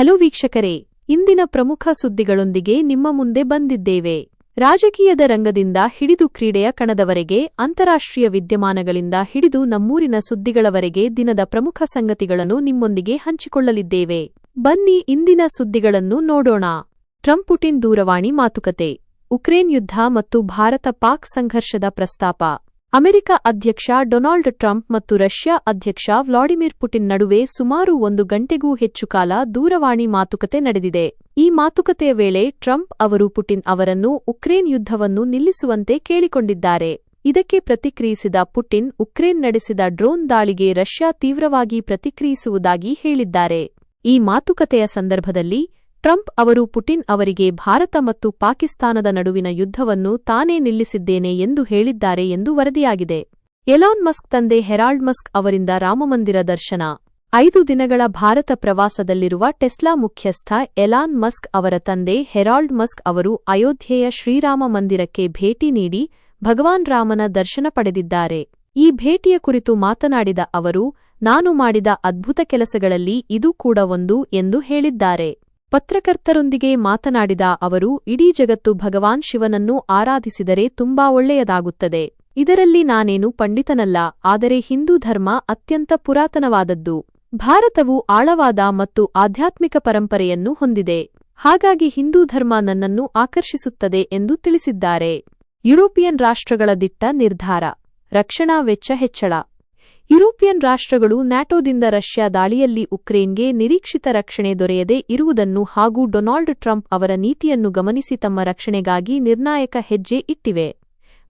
Hello ವೀಕ್ಷಕರೇ, ಇಂದಿನ ಪ್ರಮುಖ ಸುದ್ದಿಗಳೊಂದಿಗೆ ನಿಮ್ಮ ಮುಂದೆ ಬಂದಿದ್ದೇವೆ. ರಾಜಕೀಯದ ರಂಗದಿಂದ ಹಿಡಿದು ಕ್ರೀಡೆಯ ಕಣದವರೆಗೆ, ಅಂತಾರಾಷ್ಟ್ರೀಯ ವಿದ್ಯಮಾನಗಳಿಂದ ಹಿಡಿದು ನಮ್ಮೂರಿನ ಸುದ್ದಿಗಳವರೆಗೆ ದಿನದ ಪ್ರಮುಖ ಸಂಗತಿಗಳನ್ನು ನಿಮ್ಮೊಂದಿಗೆ ಹಂಚಿಕೊಳ್ಳಲಿದ್ದೇವೆ. ಬನ್ನಿ ಇಂದಿನ ಸುದ್ದಿಗಳನ್ನು ನೋಡೋಣ. ಟ್ರಂಪ್ ಪುಟಿನ್ ದೂರವಾಣಿ ಮಾತುಕತೆ, ಉಕ್ರೇನ್ ಯುದ್ಧ ಮತ್ತು ಭಾರತ ಪಾಕ್ ಸಂಘರ್ಷದ ಪ್ರಸ್ತಾಪ. ಅಮೆರಿಕ ಅಧ್ಯಕ್ಷ ಡೊನಾಲ್ಡ್ ಟ್ರಂಪ್ ಮತ್ತು ರಷ್ಯಾ ಅಧ್ಯಕ್ಷ ವ್ಲಾಡಿಮಿರ್ ಪುಟಿನ್ ನಡುವೆ ಸುಮಾರು ಒಂದು ಗಂಟೆಗೂ ಹೆಚ್ಚು ಕಾಲ ದೂರವಾಣಿ ಮಾತುಕತೆ ನಡೆದಿದೆ. ಈ ಮಾತುಕತೆಯ ವೇಳೆ ಟ್ರಂಪ್ ಅವರು ಪುಟಿನ್ ಅವರನ್ನು ಉಕ್ರೇನ್ ಯುದ್ಧವನ್ನು ನಿಲ್ಲಿಸುವಂತೆ ಕೇಳಿಕೊಂಡಿದ್ದಾರೆ. ಇದಕ್ಕೆ ಪ್ರತಿಕ್ರಿಯಿಸಿದ ಪುಟಿನ್, ಉಕ್ರೇನ್ ನಡೆಸಿದ ಡ್ರೋನ್ ದಾಳಿಗೆ ರಷ್ಯಾ ತೀವ್ರವಾಗಿ ಪ್ರತಿಕ್ರಿಯಿಸುವುದಾಗಿ ಹೇಳಿದ್ದಾರೆ. ಈ ಮಾತುಕತೆಯ ಸಂದರ್ಭದಲ್ಲಿ ಟ್ರಂಪ್ ಅವರು ಪುಟಿನ್ ಅವರಿಗೆ ಭಾರತ ಮತ್ತು ಪಾಕಿಸ್ತಾನದ ನಡುವಿನ ಯುದ್ಧವನ್ನು ತಾನೇ ನಿಲ್ಲಿಸಿದ್ದೇನೆ ಎಂದು ಹೇಳಿದ್ದಾರೆ ಎಂದು ವರದಿಯಾಗಿದೆ. ಎಲಾನ್ ಮಸ್ಕ್ ತಂದೆ ಹೆರಾಲ್ಡ್ ಮಸ್ಕ್ ಅವರಿಂದ ರಾಮಮಂದಿರ ದರ್ಶನ. ಐದು ದಿನಗಳ ಭಾರತ ಪ್ರವಾಸದಲ್ಲಿರುವ ಟೆಸ್ಲಾ ಮುಖ್ಯಸ್ಥ ಎಲಾನ್ ಮಸ್ಕ್ ಅವರ ತಂದೆ ಹೆರಾಲ್ಡ್ ಮಸ್ಕ್ ಅವರು ಅಯೋಧ್ಯೆಯ ಶ್ರೀರಾಮ ಮಂದಿರಕ್ಕೆ ಭೇಟಿ ನೀಡಿ ಭಗವಾನ್ ರಾಮನ ದರ್ಶನ ಪಡೆದಿದ್ದಾರೆ. ಈ ಭೇಟಿಯ ಕುರಿತು ಮಾತನಾಡಿದ ಅವರು, ನಾನು ಮಾಡಿದ ಅದ್ಭುತ ಕೆಲಸಗಳಲ್ಲಿ ಇದು ಕೂಡ ಒಂದು ಎಂದು ಹೇಳಿದ್ದಾರೆ. ಪತ್ರಕರ್ತರೊಂದಿಗೆ ಮಾತನಾಡಿದ ಅವರು, ಇಡೀ ಜಗತ್ತು ಭಗವಾನ್ ಶಿವನನ್ನು ಆರಾಧಿಸಿದರೆ ತುಂಬಾ ಒಳ್ಳೆಯದಾಗುತ್ತದೆ. ಇದರಲ್ಲಿ ನಾನೇನು ಪಂಡಿತನಲ್ಲ, ಆದರೆ ಹಿಂದೂ ಧರ್ಮ ಅತ್ಯಂತ ಪುರಾತನವಾದದ್ದು. ಭಾರತವು ಆಳವಾದ ಮತ್ತು ಆಧ್ಯಾತ್ಮಿಕ ಪರಂಪರೆಯನ್ನು ಹೊಂದಿದೆ. ಹಾಗಾಗಿ ಹಿಂದೂ ಧರ್ಮ ನನ್ನನ್ನು ಆಕರ್ಷಿಸುತ್ತದೆ ಎಂದು ತಿಳಿಸಿದ್ದಾರೆ. ಯುರೋಪಿಯನ್ ರಾಷ್ಟ್ರಗಳ ದಿಟ್ಟ ನಿರ್ಧಾರ. ರಕ್ಷಣಾ ವೆಚ್ಚ ಹೆಚ್ಚಳ. ಯುರೋಪಿಯನ್ ರಾಷ್ಟ್ರಗಳು ನ್ಯಾಟೋದಿಂದ ರಷ್ಯಾ ದಾಳಿಯಲ್ಲಿ ಉಕ್ರೇನ್ಗೆ ನಿರೀಕ್ಷಿತ ರಕ್ಷಣೆ ದೊರೆಯದೇ ಇರುವುದನ್ನು ಹಾಗೂ ಡೊನಾಲ್ಡ್ ಟ್ರಂಪ್ ಅವರ ನೀತಿಯನ್ನು ಗಮನಿಸಿ ತಮ್ಮ ರಕ್ಷಣೆಗಾಗಿ ನಿರ್ಣಾಯಕ ಹೆಜ್ಜೆ ಇಟ್ಟಿವೆ.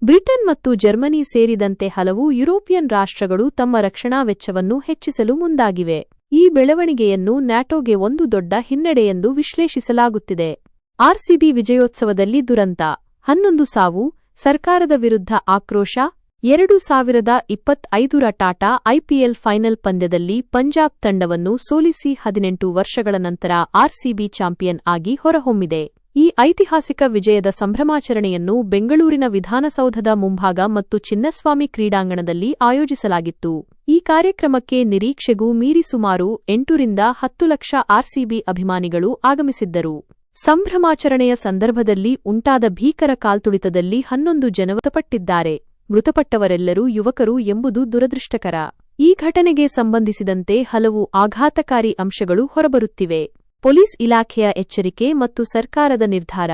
ಬ್ರಿಟನ್ ಮತ್ತು ಜರ್ಮನಿ ಸೇರಿದಂತೆ ಹಲವು ಯುರೋಪಿಯನ್ ರಾಷ್ಟ್ರಗಳು ತಮ್ಮ ರಕ್ಷಣಾ ವೆಚ್ಚವನ್ನು ಹೆಚ್ಚಿಸಲು ಮುಂದಾಗಿವೆ. ಈ ಬೆಳವಣಿಗೆಯನ್ನು ನ್ಯಾಟೋಗೆ ಒಂದು ದೊಡ್ಡ ಹಿನ್ನಡೆಯೆಂದು ವಿಶ್ಲೇಷಿಸಲಾಗುತ್ತಿದೆ. ಆರ್ಸಿಬಿ ವಿಜಯೋತ್ಸವದಲ್ಲಿ ದುರಂತ. ಹನ್ನೊಂದು ಸಾವು, ಸರ್ಕಾರದ ವಿರುದ್ಧ ಆಕ್ರೋಶ ಎರಡು ಸಾವಿರದ ಇಪ್ಪತ್ತೈದರ ಟಾಟಾ ಐಪಿಎಲ್ ಫೈನಲ್ ಪಂದ್ಯದಲ್ಲಿ ಪಂಜಾಬ್ ತಂಡವನ್ನು ಸೋಲಿಸಿ ಹದಿನೆಂಟು ವರ್ಷಗಳ ನಂತರ ಆರ್ಸಿಬಿ ಚಾಂಪಿಯನ್ ಆಗಿ ಹೊರಹೊಮ್ಮಿದೆ. ಈ ಐತಿಹಾಸಿಕ ವಿಜಯದ ಸಂಭ್ರಮಾಚರಣೆಯನ್ನು ಬೆಂಗಳೂರಿನ ವಿಧಾನಸೌಧದ ಮುಂಭಾಗ ಮತ್ತು ಚಿನ್ನಸ್ವಾಮಿ ಕ್ರೀಡಾಂಗಣದಲ್ಲಿ ಆಯೋಜಿಸಲಾಗಿತ್ತು. ಈ ಕಾರ್ಯಕ್ರಮಕ್ಕೆ ನಿರೀಕ್ಷೆಗೂ ಮೀರಿ ಸುಮಾರು ಎಂಟರಿಂದ ಹತ್ತು ಲಕ್ಷ ಆರ್ಸಿಬಿ ಅಭಿಮಾನಿಗಳು ಆಗಮಿಸಿದ್ದರು. ಸಂಭ್ರಮಾಚರಣೆಯ ಸಂದರ್ಭದಲ್ಲಿ ಉಂಟಾದ ಭೀಕರ ಕಾಲ್ತುಳಿತದಲ್ಲಿ ಹನ್ನೊಂದು ಜನ ಮೃತಪಟ್ಟಿದ್ದಾರೆ. ಮೃತಪಟ್ಟವರೆಲ್ಲರೂ ಯುವಕರು ಎಂಬುದು ದುರದೃಷ್ಟಕರ. ಈ ಘಟನೆಗೆ ಸಂಬಂಧಿಸಿದಂತೆ ಹಲವು ಆಘಾತಕಾರಿ ಅಂಶಗಳು ಹೊರಬರುತ್ತಿವೆ. ಪೊಲೀಸ್ ಇಲಾಖೆಯ ಎಚ್ಚರಿಕೆ ಮತ್ತು ಸರ್ಕಾರದ ನಿರ್ಧಾರ.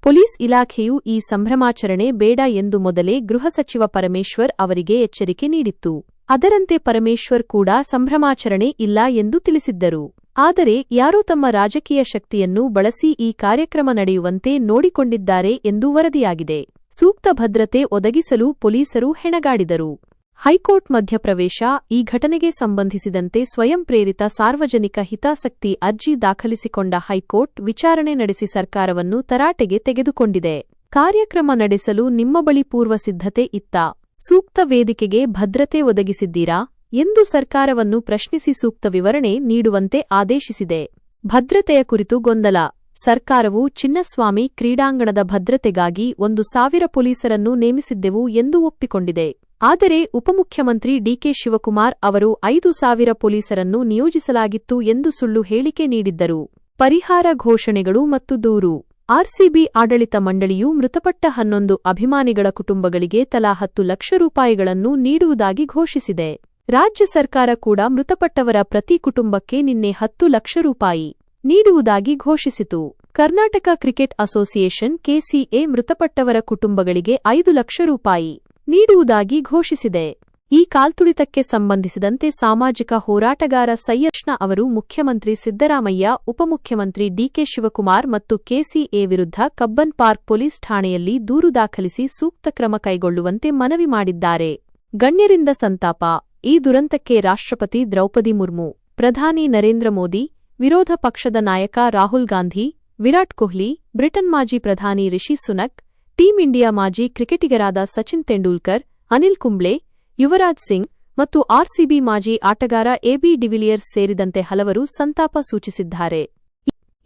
ಪೊಲೀಸ್ ಇಲಾಖೆಯು ಈ ಸಂಭ್ರಮಾಚರಣೆ ಬೇಡ ಎಂದು ಮೊದಲೇ ಗೃಹ ಸಚಿವ ಪರಮೇಶ್ವರ್ ಅವರಿಗೆ ಎಚ್ಚರಿಕೆ ನೀಡಿತ್ತು. ಅದರಂತೆ ಪರಮೇಶ್ವರ್ ಕೂಡ ಸಂಭ್ರಮಾಚರಣೆ ಇಲ್ಲ ಎಂದು ತಿಳಿಸಿದ್ದರು. ಆದರೆ ಯಾರೂ ತಮ್ಮ ರಾಜಕೀಯ ಶಕ್ತಿಯನ್ನು ಬಳಸಿ ಈ ಕಾರ್ಯಕ್ರಮ ನಡೆಯುವಂತೆ ನೋಡಿಕೊಂಡಿದ್ದಾರೆ ಎಂದು ವರದಿಯಾಗಿದೆ. ಸೂಕ್ತ ಭದ್ರತೆ ಒದಗಿಸಲು ಪೊಲೀಸರು ಹೆಣಗಾಡಿದರು. ಹೈಕೋರ್ಟ್ ಮಧ್ಯಪ್ರವೇಶ, ಈ ಘಟನೆಗೆ ಸಂಬಂಧಿಸಿದಂತೆ ಸ್ವಯಂ ಪ್ರೇರಿತ ಸಾರ್ವಜನಿಕ ಹಿತಾಸಕ್ತಿ ಅರ್ಜಿ ದಾಖಲಿಸಿಕೊಂಡ ಹೈಕೋರ್ಟ್ ವಿಚಾರಣೆ ನಡೆಸಿ ಸರ್ಕಾರವನ್ನು ತರಾಟೆಗೆ ತೆಗೆದುಕೊಂಡಿದೆ. ಕಾರ್ಯಕ್ರಮ ನಡೆಸಲು ನಿಮ್ಮ ಬಳಿ ಪೂರ್ವ ಸಿದ್ಧತೆ ಇತ್ತ. ಸೂಕ್ತ ವೇದಿಕೆಗೆ ಭದ್ರತೆ ಒದಗಿಸಿದ್ದೀರಾ? ಎಂದು ಸರ್ಕಾರವನ್ನು ಪ್ರಶ್ನಿಸಿ ಸೂಕ್ತ ವಿವರಣೆ ನೀಡುವಂತೆ ಆದೇಶಿಸಿದೆ. ಭದ್ರತೆಯ ಕುರಿತು ಗೊಂದಲ. ಸರ್ಕಾರವು ಚಿನ್ನಸ್ವಾಮಿ ಕ್ರೀಡಾಂಗಣದ ಭದ್ರತೆಗಾಗಿ ಒಂದು ಸಾವಿರ ಪೊಲೀಸರನ್ನು ನೇಮಿಸಿದ್ದೆವು ಎಂದು ಒಪ್ಪಿಕೊಂಡಿದೆ. ಆದರೆ ಉಪಮುಖ್ಯಮಂತ್ರಿ ಡಿಕೆ ಶಿವಕುಮಾರ್ ಅವರು ಐದು ಸಾವಿರ ಪೊಲೀಸರನ್ನು ನಿಯೋಜಿಸಲಾಗಿತ್ತು ಎಂದು ಸುಳ್ಳು ಹೇಳಿಕೆ ನೀಡಿದ್ದರು. ಪರಿಹಾರ ಘೋಷಣೆಗಳು ಮತ್ತು ದೂರು. ಆರ್ಸಿಬಿ ಆಡಳಿತ ಮಂಡಳಿಯು ಮೃತಪಟ್ಟ ಹನ್ನೊಂದು ಅಭಿಮಾನಿಗಳ ಕುಟುಂಬಗಳಿಗೆ ತಲಾ ಹತ್ತು ಲಕ್ಷ ರೂಪಾಯಿಗಳನ್ನು ನೀಡುವುದಾಗಿ ಘೋಷಿಸಿದೆ. ರಾಜ್ಯ ಸರ್ಕಾರ ಕೂಡ ಮೃತಪಟ್ಟವರ ಪ್ರತಿ ಕುಟುಂಬಕ್ಕೆ ನಿನ್ನೆ ಹತ್ತು ಲಕ್ಷ ರೂಪಾಯಿ. ನೀಡುವುದಾಗಿ ಘೋಷಿಸಿತು. ಕರ್ನಾಟಕ ಕ್ರಿಕೆಟ್ ಅಸೋಸಿಯೇಷನ್ ಕೆಸಿಎ ಮೃತಪಟ್ಟವರ ಕುಟುಂಬಗಳಿಗೆ ಐದು ಲಕ್ಷ ರೂಪಾಯಿ ನೀಡುವುದಾಗಿ ಘೋಷಿಸಿದೆ. ಈ ಕಾಲ್ತುಳಿತಕ್ಕೆ ಸಂಬಂಧಿಸಿದಂತೆ ಸಾಮಾಜಿಕ ಹೋರಾಟಗಾರ ಸೈಯಷ್ಣ ಅವರು ಮುಖ್ಯಮಂತ್ರಿ ಸಿದ್ದರಾಮಯ್ಯ, ಉಪಮುಖ್ಯಮಂತ್ರಿ ಡಿಕೆ ಶಿವಕುಮಾರ್ ಮತ್ತು ಕೆಸಿಎ ವಿರುದ್ಧ ಕಬ್ಬನ್ ಪಾರ್ಕ್ ಪೊಲೀಸ್ ಠಾಣೆಯಲ್ಲಿ ದೂರು ದಾಖಲಿಸಿ ಸೂಕ್ತ ಕ್ರಮ ಕೈಗೊಳ್ಳುವಂತೆ ಮನವಿ ಮಾಡಿದ್ದಾರೆ. ಗಣ್ಯರಿಂದ ಸಂತಾಪ. ಈ ದುರಂತಕ್ಕೆ ರಾಷ್ಟ್ರಪತಿ ದ್ರೌಪದಿ ಮುರ್ಮು, ಪ್ರಧಾನಿ ನರೇಂದ್ರ ಮೋದಿ ವಿರೋಧ ಪಕ್ಷದ ನಾಯಕ ರಾಹುಲ್ ಗಾಂಧಿ, ವಿರಾಟ್ ಕೊಹ್ಲಿ, ಬ್ರಿಟನ್ ಮಾಜಿ ಪ್ರಧಾನಿ ರಿಷಿ ಸುನಕ್, ಟೀಂ ಇಂಡಿಯಾ ಮಾಜಿ ಕ್ರಿಕೆಟಿಗರಾದ ಸಚಿನ್ ತೆಂಡೂಲ್ಕರ್, ಅನಿಲ್ ಕುಂಬ್ಳೆ, ಯುವರಾಜ್ ಸಿಂಗ್ ಮತ್ತು ಆರ್ಸಿಬಿ ಮಾಜಿ ಆಟಗಾರ ಎಬಿ ಡಿವಿಲಿಯರ್ಸ್ ಸೇರಿದಂತೆ ಹಲವರು ಸಂತಾಪ ಸೂಚಿಸಿದ್ದಾರೆ.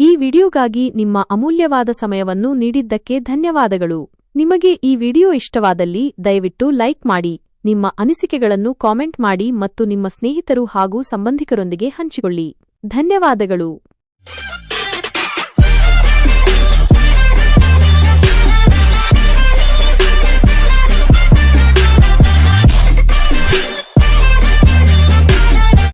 ಈ ವಿಡಿಯೋಗಾಗಿ ನಿಮ್ಮ ಅಮೂಲ್ಯವಾದ ಸಮಯವನ್ನು ನೀಡಿದ್ದಕ್ಕೆ ಧನ್ಯವಾದಗಳು. ನಿಮಗೆ ಈ ವಿಡಿಯೋ ಇಷ್ಟವಾದಲ್ಲಿ ದಯವಿಟ್ಟು ಲೈಕ್ ಮಾಡಿ, ನಿಮ್ಮ ಅನಿಸಿಕೆಗಳನ್ನು ಕಾಮೆಂಟ್ ಮಾಡಿ ಮತ್ತು ನಿಮ್ಮ ಸ್ನೇಹಿತರು ಹಾಗೂ ಸಂಬಂಧಿಕರೊಂದಿಗೆ ಹಂಚಿಕೊಳ್ಳಿ. ಧನ್ಯವಾದಗಳು.